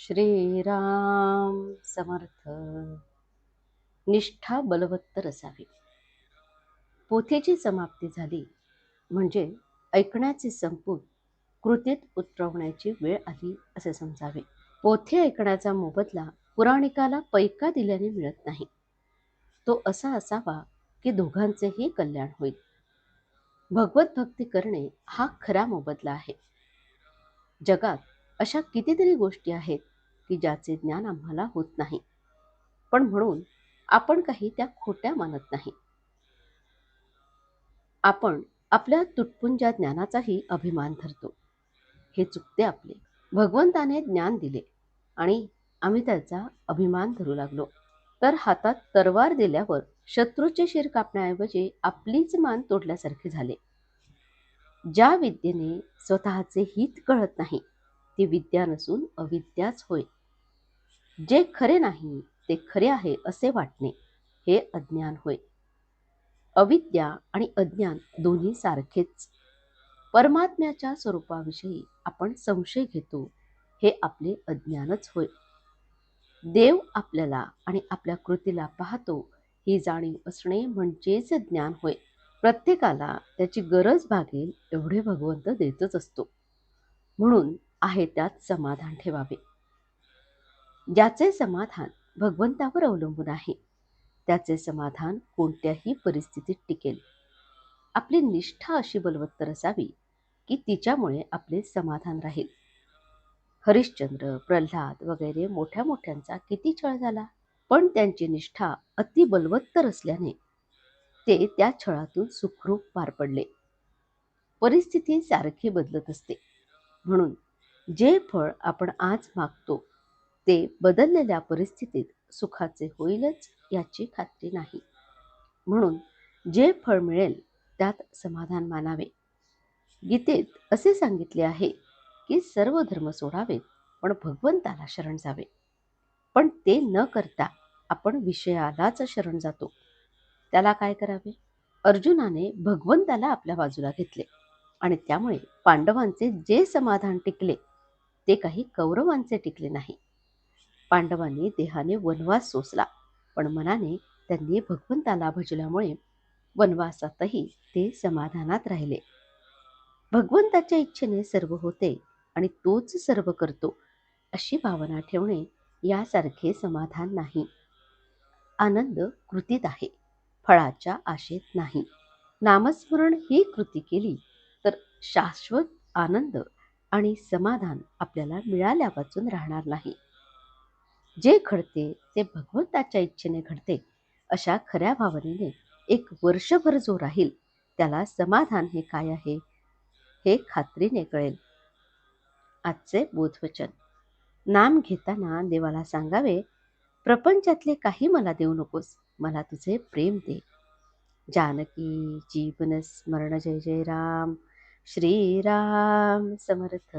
श्रीराम समर्थ. निष्ठा बलवत्तर असावी पोथीची समाप्ती झाली म्हणजे ऐकण्याचे संपून कृतीत उतरवण्याची वेळ आली असे समजावे. पोथी ऐकण्याचा मोबदला पुराणिकाला पैका दिल्याने मिळत नाही. तो असा असावा की दोघांचेही कल्याण होईल. भगवत भक्ती करणे हा खरा मोबदला आहे. जगात अशा कितीतरी गोष्टी आहेत की ज्याचे ज्ञान आम्हाला होत नाही. पण म्हणून आपण काही त्या खोट्या मानत नाही. आपण आपल्या तुटपुंजा ज्ञानाचाही अभिमान धरतो. हे चुकते आपले. भगवंताने ज्ञान दिले आणि आम्ही त्याचा अभिमान धरू लागलो. तर हातात तरवार दिल्यावर शत्रूचे शिर कापण्याऐवजी आपलीच मान तोडल्यासारखे झाले. ज्या विद्येने स्वतःचे हित कळत नाही ती विद्या नसून अविद्याच होय. जे खरे नाही ते खरे आहे असे वाटणे हे अज्ञान होय. अविद्या आणि अज्ञान दोन्ही सारखेच. परमात्म्याच्या स्वरूपाविषयी आपण संशय घेतो हे आपले अज्ञानच होय. देव आपल्याला आणि आपल्या कृतीला पाहतो ही जाणीव असणे म्हणजेच ज्ञान होय. प्रत्येकाला त्याची गरज भागेल एवढे भगवंत देतच असतो. म्हणून आहे त्यात समाधान ठेवावे. ज्याचे समाधान भगवंतावर अवलंबून आहे त्याचे समाधान कोणत्याही परिस्थितीत टिकेल. आपली निष्ठा अशी बलवत्तर असावी की तिच्यामुळे आपले समाधान राहील. हरिश्चंद्र प्रल्हाद वगैरे मोठ्या मोठ्यांचा किती छळ झाला पण त्यांची निष्ठा अति बलवत्तर असल्याने ते त्या छळातून सुखरूप पार पडले. परिस्थिती सारखी बदलत असते. म्हणून जे फळ आपण आज मागतो ते बदललेल्या परिस्थितीत सुखाचे होईलच याची खात्री नाही. म्हणून जे फळ मिळेल त्यात समाधान मानावे. गीतेत असे सांगितले आहे की सर्व धर्म सोडावेत पण भगवंताला शरण जावे. पण ते न करता आपण विषयालाच शरण जातो. त्याला काय करावे? अर्जुनाने भगवंताला आपल्या बाजूला घेतले आणि त्यामुळे पांडवांचे जे समाधान टिकले ते काही कौरवांचे टिकले नाही. पांडवांनी देहाने वनवास सोसला पण मनाने त्यांनी भगवंताला भजल्यामुळे वनवासातही ते समाधानात राहिले. भगवंताच्या इच्छेने सर्व होते आणि तोच सर्व करतो अशी भावना ठेवणे यासारखे समाधान नाही. आनंद कृतीत आहे फळाच्या आशेत नाही. नामस्मरण ही कृती केली तर शाश्वत आनंद आणि समाधान आपल्याला मिळाल्या वाचून राहणार नाही. जे घडते ते भगवंताच्या इच्छेने घडते अशा खऱ्या भावनेने एक वर्षभर जो राहील त्याला समाधान हे काय आहे हे खात्रीने कळेल. आजचे बोधवचन. नाम घेताना देवाला सांगावे प्रपंचातले काही मला देऊ नकोस मला तुझे प्रेम दे. जानकी जीवन स्मरण जय जय राम. श्रीराम समर्थ.